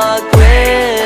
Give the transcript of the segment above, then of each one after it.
မှာကွယ်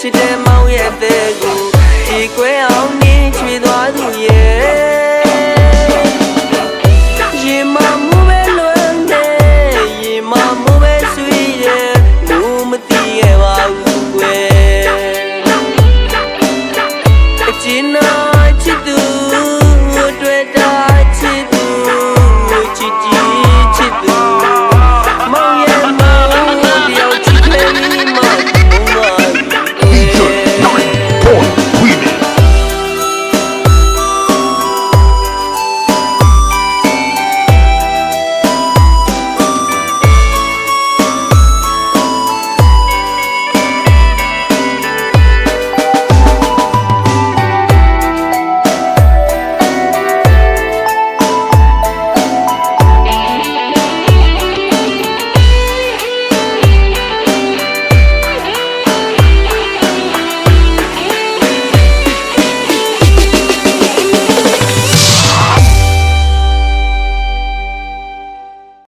ချစ်တဲ့မောင်ရဲ့တဲ့ကိုဒီကွဲအောင်နေချွေသွားသူရဲ့ရေမမှုပဲလွမ်းနေရေမမှုပဲဆွေရဲ့ဘူးမသိရပါဘူးကွယ်အချင်းနာ